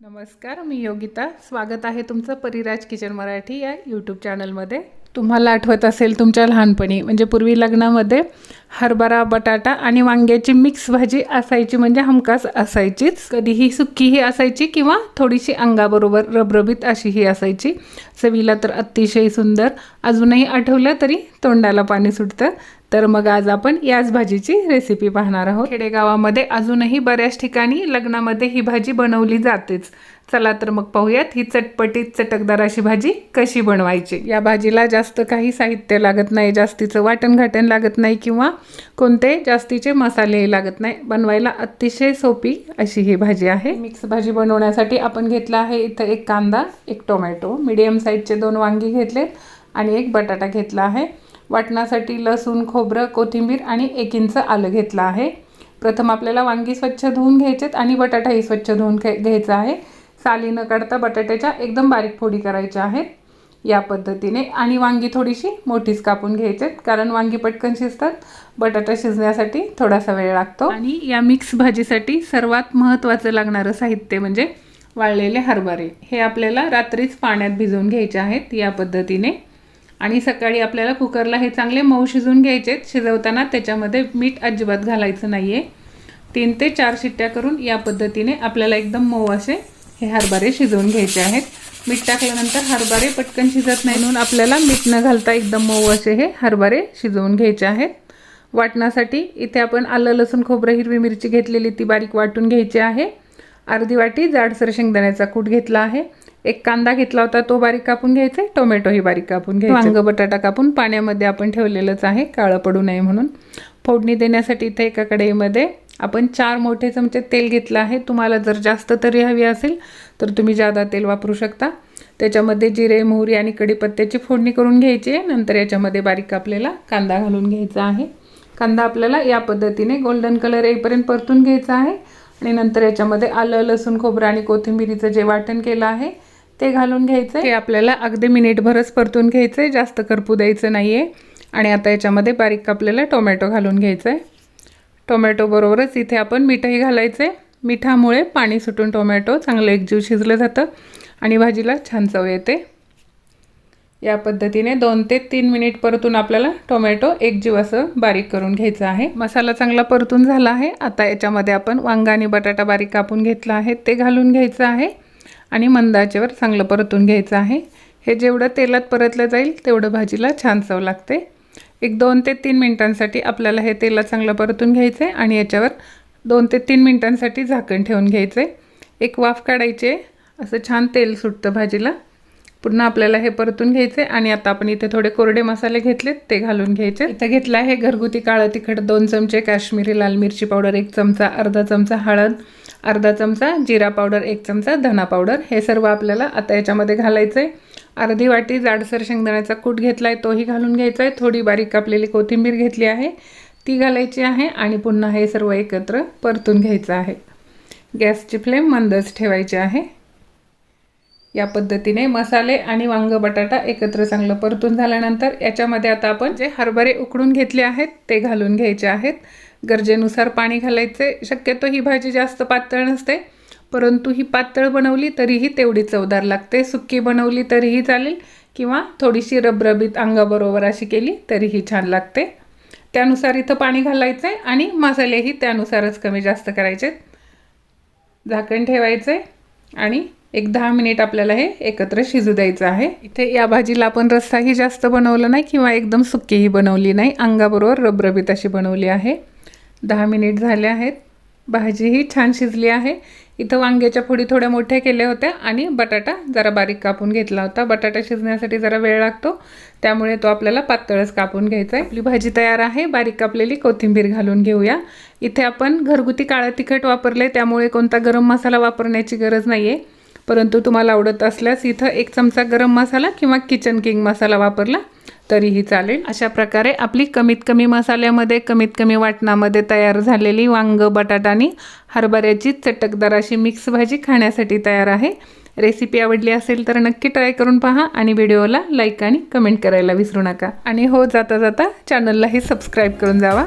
नमस्कार मी योगिता. स्वागत आहे तुमचं परिराज किचन मराठी या यूट्यूब चॅनलमध्ये तुम्हाला आठवत असेल तुमच्या लहानपणी म्हणजे पूर्वी लग्नामध्ये हरभरा बटाटा आणि वांग्याची मिक्स भाजी असायची म्हणजे हमखास असायचीच. कधीही सुक्कीही असायची किंवा थोडीशी अंगाबरोबर रबरबीत अशीही असायची. चवीला तर अतिशय सुंदर. अजूनही आठवलं तरी तोंडाला पाणी सुटतं. तर मग आज आपण याच भाजीची रेसिपी पाहणार आहोत. खेडेगावामध्ये अजूनही बऱ्याच ठिकाणी लग्नामध्ये ही भाजी बनवली जातेच. चला तर मग पाहूयात ही चटपटीत चटकदार अशी भाजी कशी बनवायची. या भाजीला जास्त काही साहित्य लागत नाही जास्तीचं वाटण घाटण लागत नाही किंवा कोणते जास्तीचे मसाले लागत नाही. बनवायला अतिशय सोपी अशी ही भाजी आहे. मिक्स भाजी बनवण्यासाठी आपण घेतला आहे इथं एक कांदा एक टोमॅटो मिडियम साईजचे दोन वांगी घेतलेत आणि एक बटाटा घेतला आहे. वाटणासाठी लसूण खोबरं कोथिंबीर आणि एक इंच आलं घेतलं आहे. प्रथम आपल्याला वांगी स्वच्छ धुवून घ्यायचेत आणि बटाटाही स्वच्छ धुवून घ्यायचा आहे. साली न काढता बटाट्याच्या एकदम बारीक फोडी करायच्या आहेत. या पद्धतीने. आणि वांगी थोडीशी मोठीच कापून घ्यायचे कारण वांगी पटकन शिजतात. बटाटा शिजण्यासाठी थोडासा वेळ लागतो. आणि या मिक्स भाजीसाठी सर्वात महत्त्वाचं लागणारं साहित्य म्हणजे वाळलेले हरभरे. हे आपल्याला रात्रीच पाण्यात भिजवून घ्यायचे आहेत या पद्धतीने. आणि सकाळी आपल्याला कुकरला हे चांगले मऊ शिजवून घ्यायचे शिजवताना त्याच्यामध्ये मीठ अजिबात घालायचं नाही आहे तीन ते चार शिट्ट्या करून या पद्धतीने आपल्याला एकदम मऊ असे हे हरभरे शिजवून घ्यायचे आहेत. मीठ टाकल्यानंतर हरभरे पटकन शिजत नाही. म्हणून आपल्याला मीठ न घालता एकदम मऊ असे हे हरभरे शिजवून घ्यायचे आहेत. वाटण्यासाठी इथे आपण आलं लसूण खोबरं हिरवी मिरची घेतलेली ती बारीक वाटून घ्यायची आहे. अर्धी वाटी जाडसर शेंगदाण्याचा कूट घेतला आहे. एक कांदा घेतला होता तो बारीक कापून घ्यायचा. आहे टोमॅटोही बारीक कापून घ्यायचा. वांग बटाटा कापून पाण्यामध्ये आपण ठेवलेलंच आहे. काळं पडू नये म्हणून. फोडणी देण्यासाठी इथे एका कढईमध्ये आपण चार मोठे चमचे तेल घेतलं आहे. तुम्हाला जर जास्त तरी हवी असेल तर तुम्ही जादा तेल वापरू शकता. त्याच्यामध्ये जिरे मोहरी आणि कढीपत्त्याची फोडणी करून घ्यायची आहे. नंतर याच्यामध्ये बारीक कापलेला कांदा घालून घ्यायचा आहे. कांदा आपल्याला या पद्धतीने गोल्डन कलर येईपर्यंत परतून घ्यायचा आहे. आणि नंतर याच्यामध्ये आलं लसूण खोबरं आणि कोथिंबिरीचं जे वाटण केलं आहे ते घालून घ्यायचं आहे आपल्याला अगदी मिनिटभरच परतून घ्यायचं आहे जास्त करपू द्यायचं नाही आहे आणि आता याच्यामध्ये बारीक कापलेला टोमॅटो घालून घ्यायचं आहे टोमॅटोबरोबरच इथे आपण मीठही घालायचे. मिठामुळे पाणी सुटून टोमॅटो चांगलं एकजीव शिजलं जातं आणि भाजीला छान चव येते. या पद्धतीने दोन ते तीन मिनिट परतून आपल्याला टोमॅटो एकजीव असं बारीक करून घ्यायचं आहे. मसाला चांगला परतून झाला आहे. आता याच्यामध्ये आपण वांगा आणि बटाटा बारीक कापून घेतला आहे. ते घालून घ्यायचं आहे आणि मंदाचेवर चांगलं परतून घ्यायचं आहे. हे जेवढं तेलात परतलं जाईल तेवढं भाजीला छान चव लागते. एक दोन ते तीन मिनटांसाठी आपल्याला हे तेला चांगलं परतून घ्यायचं आहे आणि याच्यावर दोन ते तीन मिनटांसाठी झाकण ठेवून घ्यायचं आहे. एक वाफ काढायचे असं छान तेल सुटतं भाजीला. पुन्हा आपल्याला हे परतून घ्यायचे आणि आता आपण इथे थोडे कोरडे मसाले घेतलेत ते घालून घ्यायचे इथं घेतलं आहे घरगुती काळं तिखट दोन चमचे काश्मीरी लाल मिरची पावडर एक चमचा अर्धा चमचा हळद अर्धा चमचा जिरा पावडर एक चमचा धना पावडर. हे सर्व आपल्याला आता याच्यामध्ये घालायचं आहे अर्धी वाटी जाडसर शेंगदाण्याचा कूट घेतला आहे तोही घालून घ्यायचा आहे थोडी बारीक कापलेली कोथिंबीर घेतली आहे. ती घालायची आहे आणि पुन्हा हे सर्व एकत्र परतून घ्यायचं आहे. गॅसची फ्लेम मंदच ठेवायची आहे. या पद्धतीने मसाले आणि वांग बटाटा एकत्र चांगलं परतून झाल्यानंतर याच्यामध्ये आता आपण जे हरभरे उकडून घेतले आहेत ते घालून घ्यायचे आहेत. गरजेनुसार पाणी घालायचे. शक्यतो ही भाजी जास्त पातळ नसते परंतु ही पातळ बनवली तरीही तेवढी चवदार लागते. सुक्की बनवली तरीही चालेल किंवा थोडीशी रबरबीत अंगाबरोबर अशी केली तरीही छान लागते. त्यानुसार इथं पाणी घालायचं आहे आणि मसालेही त्यानुसारच कमी जास्त करायचे झाकण ठेवायचे आणि एक दहा मिनिट आपल्याला हे एकत्र शिजू द्यायचं आहे. इथे या भाजीला आपण रस्साही जास्त बनवलं नाही किंवा एकदम सुक्कीही बनवली नाही. अंगाबरोबर रबरबीत अशी बनवली आहे. दहा मिनिट झाले आहेत. भाजीही छान शिजली आहे. इथं वांग्याच्या फोडी थोड्या मोठ्या केल्या होत्या आणि बटाटा जरा बारीक कापून घेतला होता. बटाटा शिजण्यासाठी जरा वेळ लागतो. त्यामुळे तो आपल्याला पातळच कापून घ्यायचा आहे. आपली भाजी तयार आहे. बारीक कापलेली कोथिंबीर घालून घेऊया. इथे आपण घरगुती काळं तिखट वापरले त्यामुळे कोणता गरम मसाला वापरण्याची गरज नाही आहे परंतु तुम्हाला आवडत असल्यास इथं एक चमचा गरम मसाला किंवा किचन किंग मसाला वापरला तरीही चालेल. अशा प्रकारे आपली कमीत कमी मसाल्यामध्ये कमीत कमी वाटणामध्ये तयार झालेली वांग बटाटा आणि हरभऱ्याची चटकदार अशी मिक्स भाजी खाण्यासाठी तयार आहे. रेसिपी आवडली असेल तर नक्की ट्राय करून पहा आणि व्हिडिओला लाईक आणि कमेंट करायला विसरू नका. आणि हो जाता जाता चॅनललाही सबस्क्राईब करून जावा.